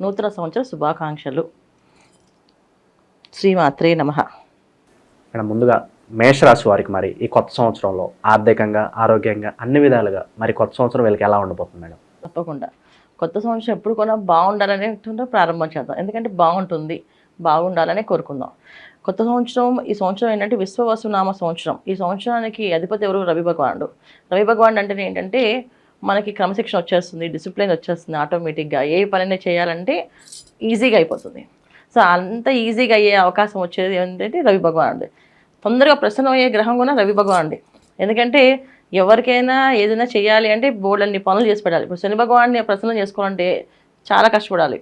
నూతన సంవత్సర శుభాకాంక్షలు. శ్రీమాత్రే నమః. మేడం ముందుగా మేషరాశి వారికి మరి ఈ కొత్త సంవత్సరంలో ఆర్థికంగా ఆరోగ్యంగా అన్ని విధాలుగా మరి కొత్త సంవత్సరం వీళ్ళకి ఎలా ఉండబోతుంది మేడం? తప్పకుండా. కొత్త సంవత్సరం ఎప్పుడు కూడా బాగుండాలనే ప్రారంభం చేద్దాం. ఎందుకంటే బాగుంటుంది బాగుండాలనే కోరుకుందాం. కొత్త సంవత్సరం ఈ సంవత్సరం ఏంటంటే విశ్వవసునామ సంవత్సరం. ఈ సంవత్సరానికి అధిపతి ఎవరు? రవి భగవానుడు రవి భగవానుడు అంటే ఏంటంటే మనకి క్రమశిక్షణ వచ్చేస్తుంది డిసిప్లిన్ వచ్చేస్తుంది ఆటోమేటిక్గా ఏ పనైనా చేయాలంటే ఈజీగా అయిపోతుంది. సో అంత ఈజీగా అయ్యే అవకాశం వచ్చేది ఏంటంటే రవి భగవానుడు. తొందరగా ప్రసన్నం అయ్యే గ్రహం కూడా రవి భగవానుడి. ఎందుకంటే ఎవరికైనా ఏదైనా చేయాలి అంటే బోర్డులన్నీ పనులు చేసి పెట్టాలి. ఇప్పుడు శని భగవాన్ని ప్రసన్నం చేసుకోవాలంటే చాలా కష్టపడాలి.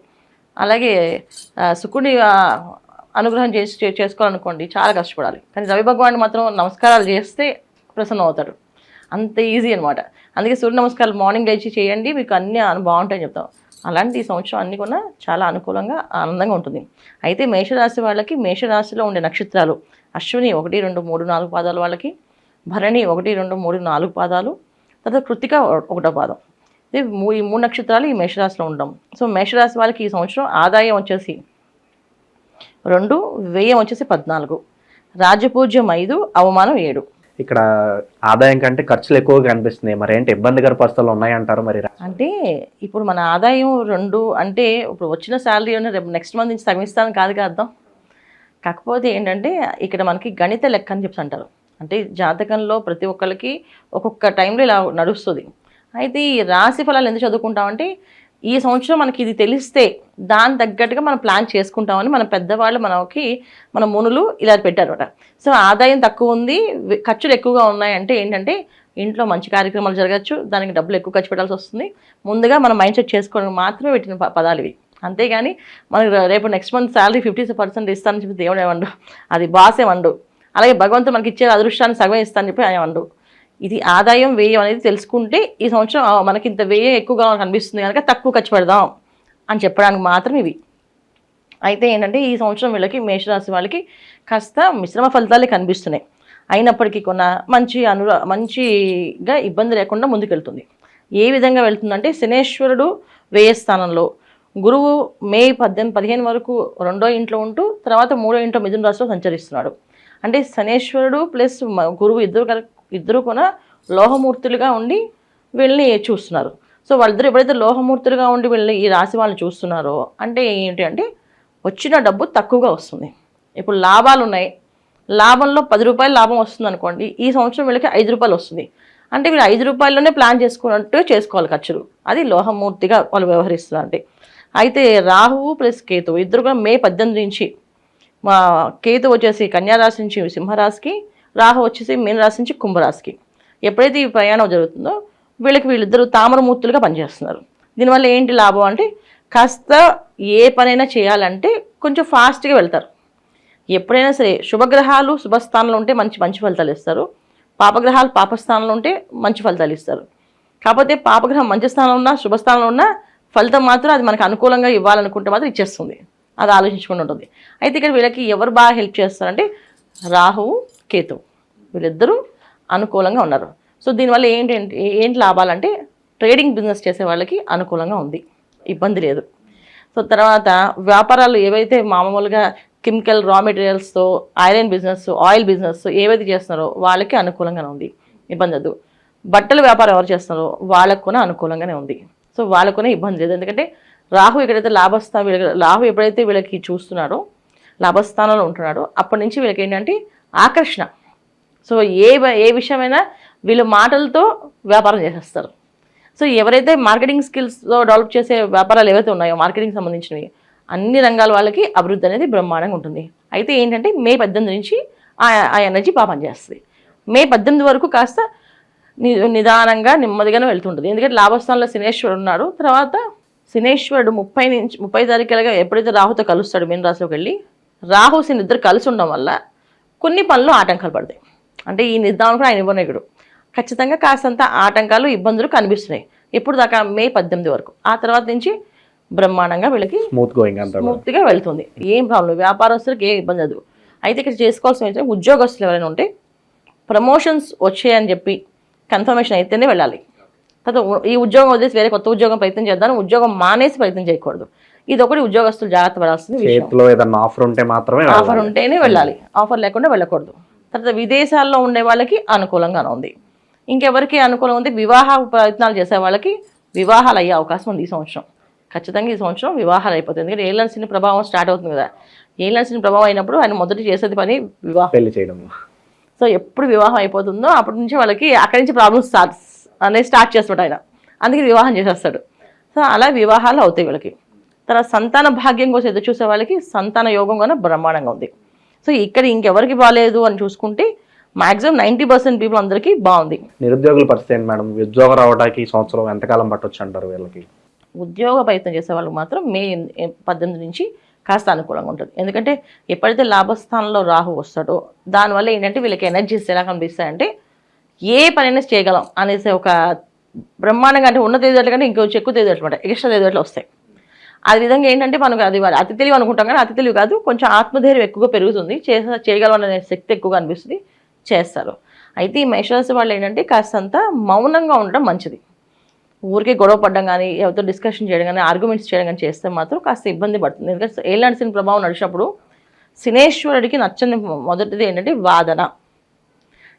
అలాగే శుకుడిని అనుగ్రహం చేసి చేసుకోవాలనుకోండి చాలా కష్టపడాలి. కానీ రవి భగవాన్ మాత్రం నమస్కారాలు చేస్తే ప్రసన్నం అవుతాడు. అంత ఈజీ అనమాట అందుకే సూర్య నమస్కారాలు మార్నింగ్ లేచి చేయండి మీకు అన్నీ బాగుంటాయని చెప్తాం. అలాంటి ఈ సంవత్సరం అన్ని కూడా చాలా అనుకూలంగా ఆనందంగా ఉంటుంది. అయితే మేషరాశి వాళ్ళకి మేషరాశిలో ఉండే నక్షత్రాలు అశ్విని ఒకటి రెండు మూడు నాలుగు పాదాలు వాళ్ళకి భరణి ఒకటి రెండు మూడు నాలుగు పాదాలు తర్వాత కృతిక ఒకటో పాదం. ఇది ఈ మూడు నక్షత్రాలు ఈ మేషరాశిలో ఉండడం. సో మేషరాశి వాళ్ళకి ఈ సంవత్సరం ఆదాయం వచ్చేసి రెండు వ్యయం వచ్చేసి పద్నాలుగు. రాజపూజ్యం ఐదు అవమానం ఏడు. ఇక్కడ ఆదాయం కంటే ఖర్చులు ఎక్కువగా కనిపిస్తున్నాయి. మరి ఏంటి? ఇబ్బందికర పరిస్థితులు ఉన్నాయంటారు మరి? అంటే ఇప్పుడు మన ఆదాయం రెండు అంటే ఇప్పుడు వచ్చిన శాలరీ రేపు నెక్స్ట్ మంత్ నుంచి తగ్గిస్తాను కాదు అర్థం? కాకపోతే ఏంటంటే ఇక్కడ మనకి గణిత లెక్క అని చెప్పి అంటారు. అంటే జాతకంలో ప్రతి ఒక్కరికి ఒక్కొక్క టైంలో ఇలా నడుస్తుంది. అయితే ఈ రాశి ఫలాలు ఎందుకు చదువుకుంటామంటే ఈ సంవత్సరం మనకి ఇది తెలిస్తే దాని తగ్గట్టుగా మనం ప్లాన్ చేసుకుంటామని మన పెద్దవాళ్ళు మనకి మన మునులు ఇలా పెట్టారట సో ఆదాయం తక్కువ ఉంది ఖర్చులు ఎక్కువగా ఉన్నాయంటే ఏంటంటే ఇంట్లో మంచి కార్యక్రమాలు జరగచ్చు దానికి డబ్బులు ఎక్కువ ఖర్చు పెట్టాల్సి వస్తుంది. ముందుగా మనం మైండ్ సెట్ చేసుకోవడానికి మాత్రమే పెట్టిన ప- పదాలు ఇవి. అంతేగాని మనకు రేపు next month salary fifty percent ఇస్తానని చెప్పి దేవుడు ఏమండు. అది బాస్ ఏమండు. అలాగే భగవంతుడు మనకి ఇచ్చే అదృష్టాన్ని సగం ఇస్తానని చెప్పి ఆయన ఏమండు ఇది ఆదాయం వ్యయం అనేది తెలుసుకుంటే ఈ సంవత్సరం మనకి ఇంత వ్యయం ఎక్కువగా కనిపిస్తుంది కనుక తక్కువ ఖర్చు పెడదాం అని చెప్పడానికి మాత్రం ఇవి. అయితే ఏంటంటే ఈ సంవత్సరం వీళ్ళకి మేషరాశి వాళ్ళకి కాస్త మిశ్రమ ఫలితాలే కనిపిస్తున్నాయి. అయినప్పటికీ కొన్న మంచి అను మంచిగా ఇబ్బంది లేకుండా ముందుకెళ్తుంది. ఏ విధంగా వెళ్తుందంటే శనేశ్వరుడు వ్యయస్థానంలో గురువు మే పద్దెనిమిది పదిహేను వరకు రెండో ఇంట్లో ఉంటూ తర్వాత మూడో ఇంట్లో మిథున రాశిలో సంచరిస్తున్నాడు. అంటే శనేశ్వరుడు ప్లస్ గురువు ఇద్దరు కల- ఇద్దరు కూడా లోహమూర్తులుగా ఉండి వీళ్ళని చూస్తున్నారు. సో వాళ్ళిద్దరు ఎప్పుడైతే లోహమూర్తులుగా ఉండి వీళ్ళని ఈ రాశి వాళ్ళని చూస్తున్నారో అంటే ఏంటి అంటే వచ్చిన డబ్బు తక్కువగా వస్తుంది. ఇప్పుడు లాభాలు ఉన్నాయి. లాభంలో పది రూపాయలు లాభం వస్తుంది అనుకోండి. ఈ సంవత్సరం వీళ్ళకి ఐదు రూపాయలు వస్తుంది. అంటే వీళ్ళు ఐదు రూపాయల్లోనే ప్లాన్ చేసుకున్నట్టు చేసుకోవాలి ఖర్చులు. అది లోహమూర్తిగా వాళ్ళు వ్యవహరిస్తున్నారు అయితే రాహువు ప్లస్ కేతువు ఇద్దరు కూడా మే పద్దెనిమిది నుంచి మా కేతు వచ్చేసి కన్యారాశి నుంచి సింహరాశికి రాహు వచ్చేసి మీనరాశి నుంచి కుంభరాశికి. ఎప్పుడైతే ఈ ప్రయాణం జరుగుతుందో వీళ్ళకి వీళ్ళిద్దరూ తామరమూర్తులుగా పనిచేస్తున్నారు. దీనివల్ల ఏంటి లాభం అంటే కాస్త ఏ పనైనా చేయాలంటే కొంచెం ఫాస్ట్గా వెళ్తారు. ఎప్పుడైనా సరే శుభగ్రహాలు శుభస్థానంలో ఉంటే మంచి మంచి ఫలితాలు ఇస్తారు. పాపగ్రహాలు పాపస్థానంలో ఉంటే మంచి ఫలితాలు ఇస్తారు. కాకపోతే పాపగ్రహం మంచి స్థానంలో ఉన్నా శుభస్థానంలో ఉన్నా ఫలితం మాత్రం అది మనకు అనుకూలంగా ఇవ్వాలనుకుంటే మాత్రం ఇచ్చేస్తుంది. అది ఆలోచించుకుని ఉంటుంది. అయితే ఇక్కడ వీళ్ళకి ఎవరు బాగా హెల్ప్ చేస్తారంటే రాహువు కేతు. వీళ్ళిద్దరూ అనుకూలంగా ఉన్నారు. సో దీనివల్ల ఏంటి ఏంటి లాభాలంటే ట్రేడింగ్ బిజినెస్ చేసే వాళ్ళకి అనుకూలంగా ఉంది. ఇబ్బంది లేదు. సో తర్వాత వ్యాపారాలు ఏవైతే మామూలుగా కెమికల్ రా మెటీరియల్స్తో ఐరన్ బిజినెస్ ఆయిల్ బిజినెస్ ఏవైతే చేస్తున్నారో వాళ్ళకి అనుకూలంగానే ఉంది. ఇబ్బంది లేదు. బట్టల వ్యాపారం ఎవరు చేస్తున్నారో వాళ్ళకు కూడా అనుకూలంగానే ఉంది. సో వాళ్ళకు కూడా ఇబ్బంది లేదు. ఎందుకంటే రాహు ఎక్కడైతే లాభస్థా వీళ్ళకి రాహు ఎప్పుడైతే వీళ్ళకి చూస్తున్నాడో లాభస్థానంలో ఉంటున్నాడో అప్పటి నుంచి వీళ్ళకి ఏంటంటే ఆకర్షణ. సో ఏ ఏ విషయమైనా వీళ్ళు మాటలతో వ్యాపారం చేసేస్తారు. సో ఎవరైతే మార్కెటింగ్ స్కిల్స్తో డెవలప్ చేసే వ్యాపారాలు ఏవైతే ఉన్నాయో మార్కెటింగ్ సంబంధించినవి అన్ని రంగాల వాళ్ళకి అభివృద్ధి అనేది బ్రహ్మాండంగా ఉంటుంది. అయితే ఏంటంటే మే పద్దెనిమిది నుంచి ఆ ఆ ఎనర్జీ బాగా పనిచేస్తుంది. మే పద్దెనిమిది వరకు కాస్త ని- నిదానంగా నెమ్మదిగానే వెళ్తుంటుంది. ఎందుకంటే లాభస్థానంలో శనేశ్వరుడు ఉన్నాడు. తర్వాత శనేశ్వరుడు ముప్పై నుంచి ముప్పై తారీఖులుగా ఎప్పుడైతే రాహుతో కలుస్తాడు మీన రాశిలోకి వెళ్ళి రాహు శని ఇద్దరు కలిసి ఉండడం వల్ల కొన్ని పనులు ఆటంకాలు పడతాయి. అంటే ఈ నిర్ధారణ కూడా ఆయన ఇవ్వనీయుడు. ఖచ్చితంగా కాస్తంత ఆటంకాలు ఇబ్బందులు కనిపిస్తున్నాయి. ఎప్పుడు దాకా మే పద్దెనిమిది వరకు. ఆ తర్వాత నుంచి బ్రహ్మాండంగా వీళ్ళకి. స్మూత్గా వెళ్తుంది. ఏం ప్రాబ్లం వ్యాపారస్తులకు ఏ ఇబ్బంది లేదు. అయితే ఇక్కడ చేసుకోవాల్సిన ఏంటంటే ఉద్యోగస్తులు ఎవరైనా ఉంటే ప్రమోషన్స్ వచ్చాయని చెప్పి కన్ఫర్మేషన్ అయితేనే వెళ్ళాలి. తర్వాత ఈ ఉద్యోగం వదిలేసి వేరే కొత్త ఉద్యోగం ప్రయత్నం చేద్దాం. ఉద్యోగం మానేసి ప్రయత్నం చేయకూడదు. ఇది ఒకటి ఉద్యోగస్తులు జాగ్రత్త పడాల్సిన విషయం. చేతిలో ఏదన్నా ఆఫర్ ఉంటే మాత్రమే ఆఫర్. ఉంటేనే వెళ్ళాలి. ఆఫర్ లేకుండా వెళ్ళకూడదు. తర్వాత విదేశాల్లో ఉండే వాళ్ళకి అనుకూలంగానే ఉంది. ఇంకెవరికి అనుకూలం ఉంది? వివాహ ప్రయత్నాలు చేసే వాళ్ళకి వివాహాలు అయ్యే అవకాశం ఉంది ఈ సంవత్సరం. ఖచ్చితంగా ఈ సంవత్సరం వివాహాలు అయిపోతుంది ఎందుకంటే ఏలన్సిన ప్రభావం స్టార్ట్ అవుతుంది కదా. ఏలన్సిన ప్రభావం అయినప్పుడు ఆయన మొదటి చేసేది పని వివాహం. పెళ్ళి చేయడం. సో ఎప్పుడు వివాహం అయిపోతుందో అప్పటి నుంచి వాళ్ళకి అక్కడి నుంచి ప్రాబ్లమ్స్ స్టార్ట్ అనేది స్టార్ట్ చేస్తాడు ఆయన. అందుకే వివాహం చేసేస్తాడు. సో అలా వివాహాలు అవుతాయి వీళ్ళకి. తర్వాత సంతాన భాగ్యం కోసం ఎదురు చూసే వాళ్ళకి సంతాన యోగం కూడా బ్రహ్మాండంగా ఉంది. సో ఇక్కడ ఇంకెవరికి బాగాలేదు అని చూసుకుంటే మాక్సిమం నైంటీ పర్సెంట్ పీపుల్ అందరికీ బాగుంది. నిరుద్యోగుల పరిస్థితి ఏంటి మేడం? ఉద్యోగం రావడానికి సంవత్సరం ఎంతకాలం పట్టొచ్చు అంటారు వీళ్ళకి? ఉద్యోగ ప్రయత్నం చేసే వాళ్ళకి మాత్రం మే పద్దెనిమిది నుంచి కాస్త అనుకూలంగా ఉంటుంది. ఎందుకంటే ఎప్పుడైతే లాభస్థానంలో రాహు వస్తాడో దానివల్ల ఏంటంటే వీళ్ళకి ఎనర్జీస్ ఎలా కనిపిస్తాయంటే ఏ పనైనా చేయగలం అనేసి ఒక బ్రహ్మాండంగా అంటే ఉన్న తేదీలు కంటే ఇంకొంచెం ఎక్కువ తేదీలు అనమాట ఎక్స్ట్రా తేదీలు వస్తాయి. ఆ విధంగా ఏంటంటే మనకు అది అతి తెలివి అనుకుంటాం కానీ అతి తెలివి కాదు కొంచెం ఆత్మధైర్యం ఎక్కువగా పెరుగుతుంది. చేసే చేయగలం శక్తి ఎక్కువగా అనిపిస్తుంది. చేస్తారు. అయితే ఈ మేషరాశి వాళ్ళు ఏంటంటే కాస్తంత మౌనంగా ఉండడం మంచిది. ఊరికే గొడవ పడడం కానీ ఎవరితో డిస్కషన్ చేయడం కానీ ఆర్గ్యుమెంట్స్ చేయడం కానీ చేస్తే మాత్రం కాస్త ఇబ్బంది పడుతుంది. ఎందుకంటే ఏలాంటి సిని ప్రభావం నడిచినప్పుడు సినేశ్వరుడికి నచ్చని మొదటిది ఏంటంటే వాదన.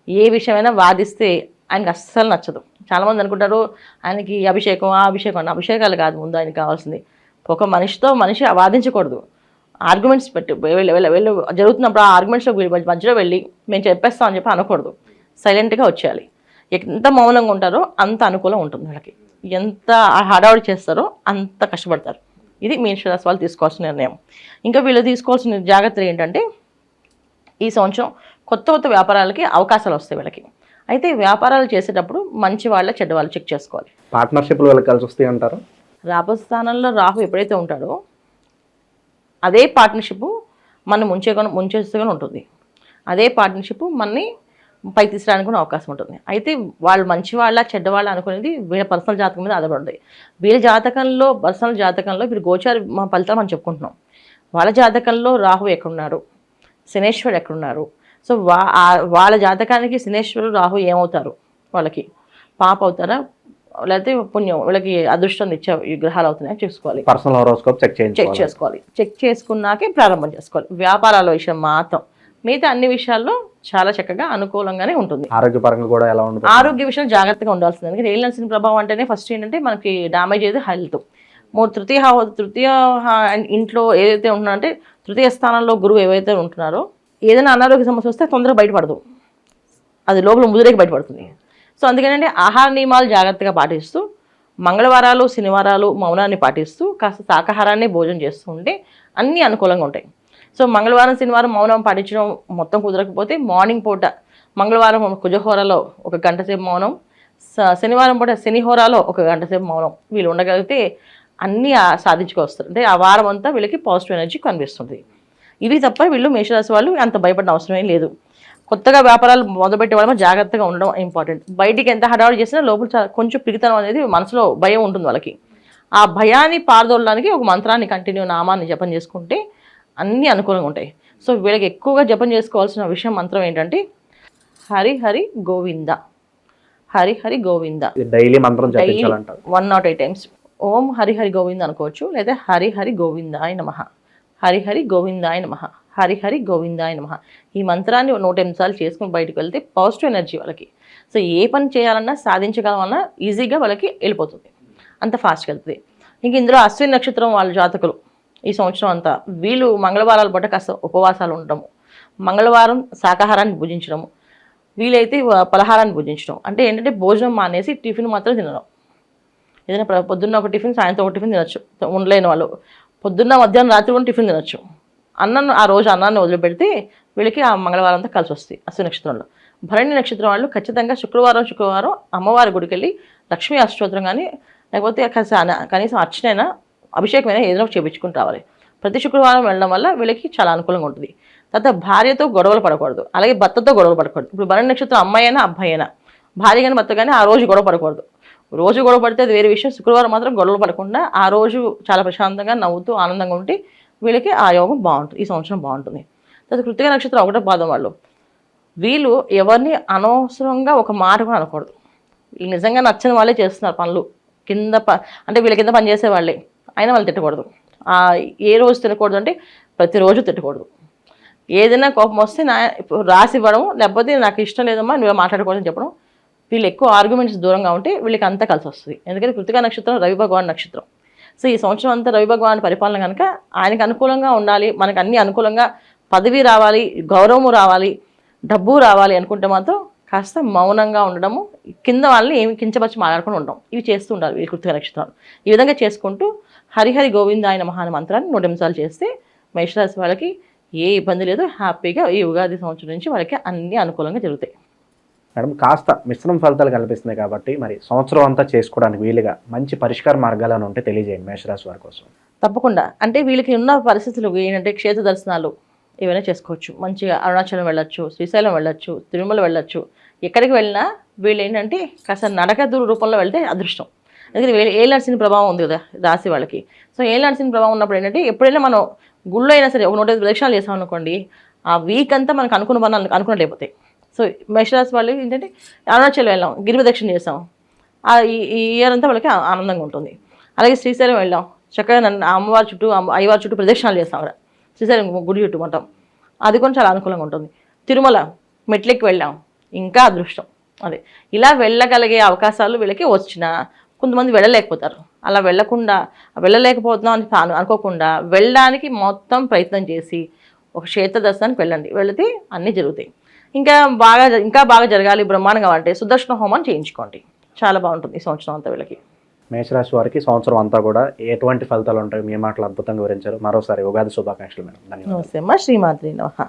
ఏ విషయమైనా వాదిస్తే ఆయనకి అస్సలు నచ్చదు. చాలామంది అనుకుంటారు ఆయనకి అభిషేకం ఆ అభిషేకం అభిషేకాలు కాదు ముందు ఆయనకి కావాల్సింది. ఒక మనిషితో మనిషి వాదించకూడదు ఆర్గ్యుమెంట్స్ పెట్టి. వెళ్ళి వెళ్ళి. జరుగుతున్నప్పుడు ఆ ఆర్గ్యుమెంట్స్లో మధ్యలో వెళ్ళి మేము చెప్పేస్తాం అని చెప్పి అనకూడదు. సైలెంట్గా వచ్చేయాలి. ఎంత మౌనంగా ఉంటారో అంత అనుకూలం ఉంటుంది వాళ్ళకి. ఎంత హడావుడి చేస్తారో అంత కష్టపడతారు. ఇది మీ ఇన్సూరెన్స్ వాళ్ళు తీసుకోవాల్సిన నిర్ణయం. ఇంకా వీళ్ళు తీసుకోవాల్సిన జాగ్రత్తలు ఏంటంటే ఈ సంవత్సరం కొత్త కొత్త వ్యాపారాలకి అవకాశాలు వస్తాయి వీళ్ళకి. అయితే వ్యాపారాలు చేసేటప్పుడు మంచి వాళ్ళ చెడ్డ వాళ్ళు చెక్ చేసుకోవాలి. పార్ట్నర్షిప్లు వీళ్ళకి కలిసి వస్తాయి అంటారు? రాపస్థానంలో రాహు ఎప్పుడైతే ఉంటాడో అదే పార్ట్నర్షిప్ మన ముంచేగా ముంచేస్తూనే ఉంటుంది. అదే పార్ట్నర్షిప్ మనని పై తీసుకురానికి కూడా అవకాశం ఉంటుంది. అయితే వాళ్ళు మంచి వాళ్ళ చెడ్డ వాళ్ళ అనుకునేది వీళ్ళ పర్సనల్ జాతకం మీద ఆధారపడుతుంది. వీళ్ళ జాతకంలో పర్సనల్ జాతకంలో వీళ్ళు గోచార మా ఫలితాలు మనం చెప్పుకుంటున్నాం. వాళ్ళ జాతకంలో రాహు ఎక్కడున్నారు శనేశ్వరుడు ఎక్కడున్నారు సో వా వాళ్ళ జాతకానికి శనేశ్వరుడు రాహు ఏమవుతారు? వాళ్ళకి పాప అవుతారా లేకపోతే పుణ్యం వీళ్ళకి అదృష్టం ఇచ్చే ఈ గ్రహాలు అవుతున్నాయని చూసుకోవాలి. పర్సనల్ హోరోస్కోప్ చెక్ చెక్ చేసుకోవాలి. చెక్ చేసుకున్నాకే ప్రారంభం చేసుకోవాలి. వ్యాపారాల విషయం మాత్రం. మిగతా అన్ని విషయాల్లో చాలా చక్కగా అనుకూలంగానే ఉంటుంది. ఆరోగ్యపరంగా కూడా ఎలా ఉంటుంది? ఆరోగ్య విషయం జాగ్రత్తగా ఉండాల్సింది. ఎందుకంటే ఏలినసిన ప్రభావం అంటేనే ఫస్ట్ ఏంటంటే మనకి డ్యామేజ్ అయ్యేది హెల్త్ మూడు తృతీయ తృతీయ ఇంట్లో ఏదైతే ఉంటున్నారంటే తృతీయ స్థానంలో గురువు ఏవైతే ఉంటున్నారో ఏదైనా అనారోగ్య సమస్య వస్తే తొందరగా బయటపడదు. అది లోపల ముదిరేకి బయటపడుతుంది. సో అందుకనంటే ఆహార నియమాలు జాగ్రత్తగా పాటిస్తూ మంగళవారాలు శనివారాలు మౌనాన్ని పాటిస్తూ కాస్త శాకాహారాన్ని భోజనం చేస్తూ ఉంటే అన్నీ అనుకూలంగా ఉంటాయి. సో మంగళవారం శనివారం మౌనం పాటించడం మొత్తం కుదరకపోతే మార్నింగ్ పూట మంగళవారం కుజహోరలో ఒక గంట సేపు మౌనం శనివారం పూట శనిహోరాలో ఒక గంట సేపు మౌనం వీళ్ళు ఉండగలిగితే అన్నీ సాధించుకొస్తారు. అంటే ఆ వారం అంతా వీళ్ళకి పాజిటివ్ ఎనర్జీ కనిపిస్తుంది. ఇవి తప్ప వీళ్ళు మేషరాశి వాళ్ళు అంత భయపడిన అవసరం లేదు. కొత్తగా వ్యాపారాలు మొదలుపెట్టే వాళ్ళ జాగ్రత్తగా ఉండడం ఇంపార్టెంట్ బయటికి ఎంత హడావుడి చేసినా లోపల కొంచెం పిరితనం అనేది మనసులో భయం ఉంటుంది వాళ్ళకి. ఆ భయాన్ని పారదోలడానికి ఒక మంత్రాన్ని కంటిన్యూ నామాన్ని జపం చేసుకుంటే అన్నీ అనుకూలంగా ఉంటాయి. సో వీళ్ళకి ఎక్కువగా జపం చేసుకోవాల్సిన విషయం మంత్రం ఏంటంటే హరి హరి గోవింద. హరి హరి గోవింద. డైలీ మంత్రం one nought eight times Om Hari Hari Govinda అనుకోవచ్చు లేదా హరి హరి గోవిందాయ నమ. హరి హరి గోవిందాయ నమ. హరిహరి గోవింద గోవిందాయ నమ. ఈ మంత్రాన్ని నూట ఎనిమిది సార్లు చేసుకుని బయటకు వెళ్తే పాజిటివ్ ఎనర్జీ వాళ్ళకి. సో ఏ పని చేయాలన్నా సాధించగలమన్నా ఈజీగా వాళ్ళకి వెళ్ళిపోతుంది. అంత ఫాస్ట్గా వెళ్తుంది. ఇంక ఇందులో అశ్విని నక్షత్రం వాళ్ళ జాతకులు. ఈ సంవత్సరం అంతా వీళ్ళు మంగళవారాల పూట కాస్త ఉపవాసాలు ఉండటము మంగళవారం శాకాహారాన్ని భుజించడము. వీలైతే పలహారాన్ని భుజించడం. అంటే ఏంటంటే భోజనం మానేసి టిఫిన్ మాత్రం తినడం. ఏదైనా పొద్దున్న ఒక టిఫిన్ సాయంత్రం ఒక టిఫిన్ తినచ్చు. ఉండలేని వాళ్ళు. పొద్దున్న మధ్యాహ్నం రాత్రి కూడా టిఫిన్ తినచ్చు. అన్నను ఆ రోజు అన్నాన్ని వదిలిపెడితే వీళ్ళకి ఆ మంగళవారం అంతా కలిసి వస్తాయి అశ్విని నక్షత్రంలో. భరణి నక్షత్రం వాళ్ళు ఖచ్చితంగా శుక్రవారం శుక్రవారం అమ్మవారి గుడికి వెళ్ళి లక్ష్మీ అష్టోత్తరం కానీ లేకపోతే కనీసం కనీసం అర్చనైనా అభిషేకమైనా ఏదైనా చేపించుకుని రావాలి. ప్రతి శుక్రవారం వెళ్ళడం వల్ల వీళ్ళకి చాలా అనుకూలంగా ఉంటుంది. తర్వాత భార్యతో గొడవలు పడకూడదు. అలాగే భర్తతో గొడవలు పడకూడదు. ఇప్పుడు భరణి నక్షత్రం అమ్మాయి అయినా అబ్బాయి అయినా భార్య కానీ భర్త కానీ ఆ రోజు గొడవ పడకూడదు. రోజు గొడవ పడితే అది వేరే విషయం. శుక్రవారం మాత్రం గొడవలు పడకుండా ఆ రోజు చాలా ప్రశాంతంగా నవ్వుతూ ఆనందంగా ఉంటే వీళ్ళకి ఆ యోగం బాగుంటుంది ఈ సంవత్సరం బాగుంటుంది. తర్వాత కృతిక నక్షత్రం ఒకటే పాదం వాళ్ళు. వీళ్ళు ఎవరిని అనవసరంగా ఒక మాట కూడా అనకూడదు. వీళ్ళు నిజంగా నచ్చని వాళ్ళే చేస్తున్నారు పనులు. కింద ప అంటే వీళ్ళ కింద పని చేసే వాళ్ళే. అయినా వాళ్ళు తిట్టకూడదు. ఏ రోజు తినకూడదు అంటే ప్రతిరోజు తిట్టకూడదు. ఏదైనా కోపం వస్తే నా ఇప్పుడు రాసి ఇవ్వడం లేకపోతే నాకు ఇష్టం లేదమ్మా నువ్వు మాట్లాడకూడదని చెప్పడం. వీళ్ళు ఎక్కువ ఆర్గ్యుమెంట్స్ దూరంగా ఉంటే వీళ్ళకి అంతా కలిసి వస్తుంది. ఎందుకంటే కృతికా నక్షత్రం రవి భగవాన్ నక్షత్రం. సో ఈ సంవత్సరం అంతా రవి భగవాన్ పరిపాలన కనుక ఆయనకు అనుకూలంగా ఉండాలి మనకు అన్ని అనుకూలంగా పదవి రావాలి గౌరవము రావాలి డబ్బు రావాలి అనుకుంటే మాత్రం కాస్త మౌనంగా ఉండడము కింద వాళ్ళని ఏమి కించపరిచి మాట్లాడుకుని ఉండడం. ఇవి చేస్తూ ఉండాలి ఈ కృతిక నక్షత్రాలు ఈ విధంగా చేసుకుంటూ హరిహరి గోవింద ఆయన మహాన మంత్రాన్ని నూట నిమిషాలు చేస్తే మేషరాశి వాళ్ళకి ఏ ఇబ్బంది లేదు హ్యాపీగా ఈ ఉగాది సంవత్సరం నుంచి వాళ్ళకి అన్ని అనుకూలంగా జరుగుతాయి. మేడం కాస్త మిశ్రమ ఫలితాలు కనిపిస్తున్నాయి కాబట్టి మరి సంవత్సరం అంతా చేసుకోవడానికి వీలుగా మంచి పరిష్కార మార్గాలను ఉంటే తెలియజేయండి మేషరాశి వారి కోసం. తప్పకుండా. అంటే వీళ్ళకి ఉన్న పరిస్థితులు ఏంటంటే క్షేత్ర దర్శనాలు ఏవైనా చేసుకోవచ్చు. మంచిగా అరుణాచలం వెళ్ళొచ్చు శ్రీశైలం వెళ్ళొచ్చు తిరుమల వెళ్ళొచ్చు. ఎక్కడికి వెళ్ళినా వీళ్ళు ఏంటంటే కాస్త నడక దూర రూపంలో వెళ్తే అదృష్టం. ఎందుకంటే ఏ నడిచిన ప్రభావం ఉంది కదా రాశి వాళ్ళకి. సో ఏ నడిచిన ప్రభావం ఉన్నప్పుడు ఏంటంటే ఎప్పుడైనా మనం గుళ్ళో అయినా సరే ఒక నూట ఐదు ప్రదక్షిణాలు చేసాం అనుకోండి ఆ వీక్ అంతా మనకు అనుకున్న పనులు అనుకున్నట్టు అయిపోతాయి. సో మేషరాశి వాళ్ళు ఏంటంటే అరుణాచలం వెళ్ళాం గిరివి ప్రదక్షిణ చేసాం. ఆ ఈ- ఇయర్ అంతా వాళ్ళకి ఆనందంగా ఉంటుంది. అలాగే శ్రీశైలం వెళ్ళాం. చక్కగా నన్ను అమ్మవారి చుట్టూ అమ్మ- అయ్యవారి చుట్టూ ప్రదక్షిణాలు చేస్తాం అక్కడ. శ్రీశైలం గుడి చుట్టూ ఉంటాం అది కూడా చాలా అనుకూలంగా ఉంటుంది. తిరుమల మెట్లెక్కి వెళ్ళాం. ఇంకా అదృష్టం. అదే. ఇలా వెళ్ళగలిగే అవకాశాలు వీళ్ళకి వచ్చినా కొంతమంది వెళ్ళలేకపోతారు. అలా వెళ్ళకుండా వెళ్ళలేకపోతున్నాం అని తాను అనుకోకుండా వెళ్ళడానికి మొత్తం ప్రయత్నం చేసి ఒక క్షేత్ర దర్శనానికి వెళ్ళండి. వెళితే అన్నీ జరుగుతాయి. ఇంకా బాగా ఇంకా బాగా జరగాలి బ్రహ్మాండంగా అంటే సుదర్శన హోమం చేయించుకోండి. చాలా బాగుంటుంది ఈ సంవత్సరం అంతా వీళ్ళకి. మేషరాశి వారికి సంవత్సరం అంతా కూడా ఎటువంటి ఫలితాలు ఉంటాయి మీ మాటలు అద్భుతంగా వివరించారు. మరోసారి ఉగాది శుభాకాంక్షలు మేడం. నమస్తే అమ్మ శ్రీమాద్రి నమః.